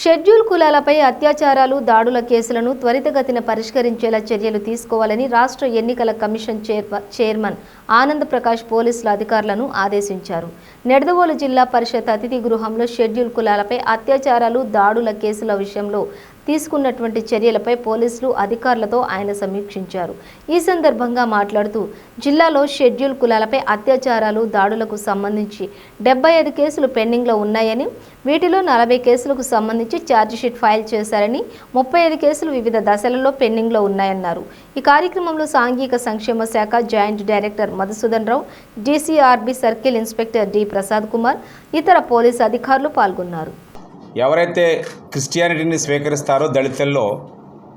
Schedule కులాలపై అత్యాచారాలు దాడుల కేసులను త్వరితగతిన పరిష్కరించేలా చర్యలు తీసుకోవాలని రాష్ట్ర ఎన్నికల కమిషన్ చైర్మన్ ఆనంద్ ప్రకాష్ పోలీసుల అధికారులను ఆదేశించారు. నెడదవోలు జిల్లా పరిషత్ అతిథి గృహంలో షెడ్యూల్ కులాలపై అత్యాచారాలు దాడుల కేసుల విషయంలో తీసుకున్నటువంటి చర్యలపై పోలీసులు అధికారులతో ఆయన సమీక్షించారు. ఈ సందర్భంగా మాట్లాడుతూ జిల్లాలో షెడ్యూల్ కులాలపై అత్యాచారాలు దాడులకు సంబంధించి డెబ్బై ఐదు కేసులు పెండింగ్లో ఉన్నాయని వీటిలో నలభై కేసులకు సంబంధించి ఛార్జిషీట్ ఫైల్ చేశారని ముప్పై ఐదు కేసులు వివిధ దశలలో పెండింగ్లో ఉన్నాయన్నారు. ఈ కార్యక్రమంలో సాంఘిక సంక్షేమ శాఖ joint director Madhusudan Rao DCRB circle inspector D Prasad Kumar ఇతర పోలీసు అధికారులు పాల్గొన్నారు. ఎవరైతే క్రిస్టియానిటీని స్వీకరిస్తారో దళితుల్లో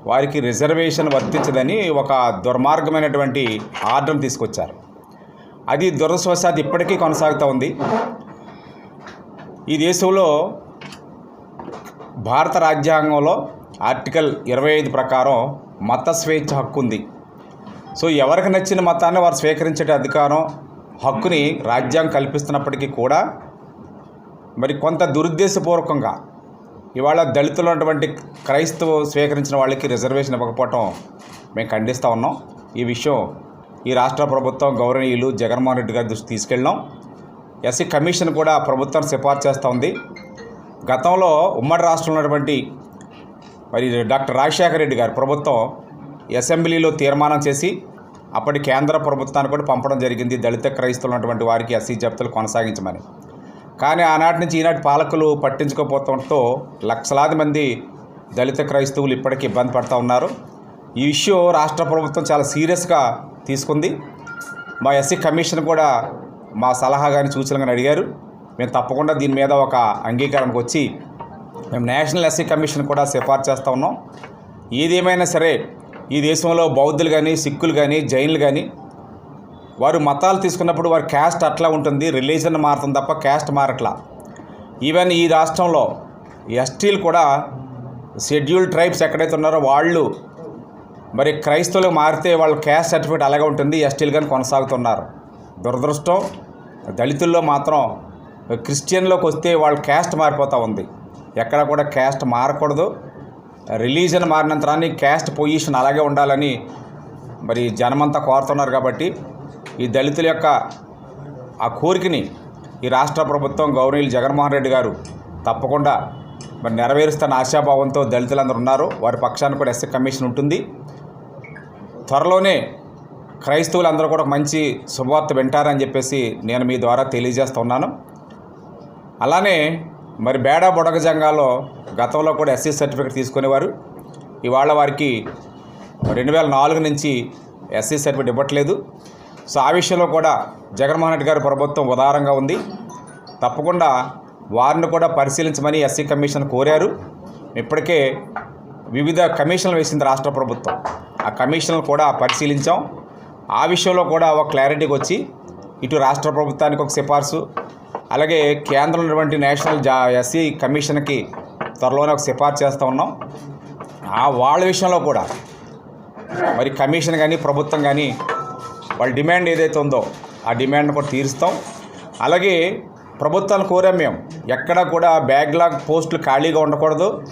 వారికి రిజర్వేషన్ వర్తించదని ఒక దుర్మార్గమైనటువంటి ఆర్డర్ తీసుకొచ్చారు. అది దురదృష్టవశాత్తు ఇప్పటికీ కొనసాగుతూ ఉంది. ఈ దేశంలో భారత రాజ్యాంగంలో ఆర్టికల్ ఇరవై ఐదు ప్రకారం మత స్వేచ్ఛ హక్కు ఉంది. సో ఎవరికి నచ్చిన మతాన్ని వారు స్వీకరించే అధికారం హక్కుని రాజ్యాంగం కల్పిస్తున్నప్పటికీ కూడా మరి కొంత దురుద్దేశపూర్వకంగా ఇవాళ దళితులు ఉన్నటువంటి క్రైస్తవ స్వీకరించిన వాళ్ళకి రిజర్వేషన్ ఇవ్వకపోవటం మేము ఖండిస్తూ ఉన్నాం. ఈ విషయం ఈ రాష్ట్ర ప్రభుత్వం గౌరవనీయులు జగన్మోహన్ రెడ్డి గారి దృష్టి తీసుకెళ్ళాం ఎస్సీ కమిషన్ కూడా ప్రభుత్వం సిఫార్సు చేస్తూ ఉంది. గతంలో ఉమ్మడి రాష్ట్రంలో ఉన్నటువంటి మరి డాక్టర్ రాజశేఖర రెడ్డి గారు ప్రభుత్వం అసెంబ్లీలో తీర్మానం చేసి అప్పటి కేంద్ర ప్రభుత్వాన్ని కూడా పంపడం జరిగింది. దళిత క్రైస్తవులు ఉన్నటువంటి వారికి ఎస్సీ జప్తులు కొనసాగించమని. కానీ ఆనాటి నుంచి ఈనాటి పాలకులు పట్టించుకోకపోవడంతో లక్షలాది మంది దళిత క్రైస్తవులు ఇప్పటికీ ఇబ్బంది పడుతూ ఉన్నారు. ఈ ఇష్యూ రాష్ట్ర ప్రభుత్వం చాలా సీరియస్గా తీసుకుంది. మా ఎస్సీ కమిషన్ కూడా మా సలహా కానీ సూచనలు కానీ అడిగారు. మేము తప్పకుండా దీని మీద ఒక అంగీకారానికి వచ్చి మేము నేషనల్ ఎస్సీ కమిషన్ కూడా సిఫార్సు చేస్తూ ఉన్నాం. ఏదేమైనా సరే ఈ దేశంలో బౌద్ధులు కానీ సిక్కులు కానీ జైన్లు కానీ వారు మతాలు తీసుకున్నప్పుడు వారి క్యాస్ట్ అట్లా ఉంటుంది రిలీజన్ మారుతుంది తప్ప క్యాస్ట్ మారట్లా. ఈవెన్ ఈ రాష్ట్రంలో ఎస్టీలు కూడా షెడ్యూల్ ట్రైబ్స్ ఎక్కడైతే ఉన్నారో వాళ్ళు మరి క్రైస్తవులు మారితే వాళ్ళ క్యాస్ట్ సర్టిఫికేట్ అలాగే ఉంటుంది ఎస్టీలు కానీ కొనసాగుతున్నారు. దురదృష్టం దళితుల్లో మాత్రం క్రిస్టియన్లోకి వస్తే వాళ్ళ క్యాస్ట్ మారిపోతూ ఉంది. ఎక్కడ కూడా క్యాస్ట్ మారకూడదు. రిలీజన్ మారినంతరాన్ని క్యాస్ట్ పొజిషన్ అలాగే ఉండాలని మరి జనమంతా కోరుతున్నారు కాబట్టి ఈ దళితుల యొక్క ఆ కోరికని ఈ రాష్ట్ర ప్రభుత్వం గవర్నీలు జగన్మోహన్ రెడ్డి గారు తప్పకుండా మరి నెరవేరుస్తున్న ఆశాభావంతో దళితులందరూ ఉన్నారు. వారి పక్షాన్ని కూడా ఎస్సీ కమిషన్ ఉంటుంది. త్వరలోనే క్రైస్తవులందరూ కూడా మంచి శుభవార్త వింటారని చెప్పేసి నేను మీ ద్వారా తెలియజేస్తున్నాను అలానే మరి బేడా బుడగ జంగాలో గతంలో కూడా ఎస్సీ సర్టిఫికేట్ తీసుకునేవారు. ఇవాళ వారికి రెండు వేల నాలుగు నుంచి ఎస్సీ సర్టిఫికేట్ ఇవ్వట్లేదు. సో ఆ విషయంలో కూడా జగన్మోహన్ రెడ్డి గారి ప్రభుత్వం ఉదారంగా ఉంది. తప్పకుండా వారిని కూడా పరిశీలించమని ఎస్సీ కమిషన్ కోరారు. ఇప్పటికే వివిధ కమిషన్లు వేసింది రాష్ట్ర ప్రభుత్వం. ఆ కమిషన్లు కూడా పరిశీలించాం. ఆ విషయంలో కూడా ఒక క్లారిటీకి వచ్చి ఇటు రాష్ట్ర ప్రభుత్వానికి ఒక సిఫార్సు అలాగే కేంద్రంలో ఉన్నటువంటి నేషనల్ జా ఎస్సీ కమిషన్కి త్వరలోనే ఒక సిఫార్సు చేస్తూ ఉన్నాం. ఆ వాళ్ళ విషయంలో కూడా మరి కమిషన్ కానీ ప్రభుత్వం కానీ వాళ్ళ డిమాండ్ ఏదైతే ఉందో ఆ డిమాండ్ కూడా తీరుస్తాం. అలాగే ప్రభుత్వాన్ని కోరాం మేము. ఎక్కడ కూడా బ్యాక్లాగ్ పోస్టులు ఖాళీగా ఉండకూడదు.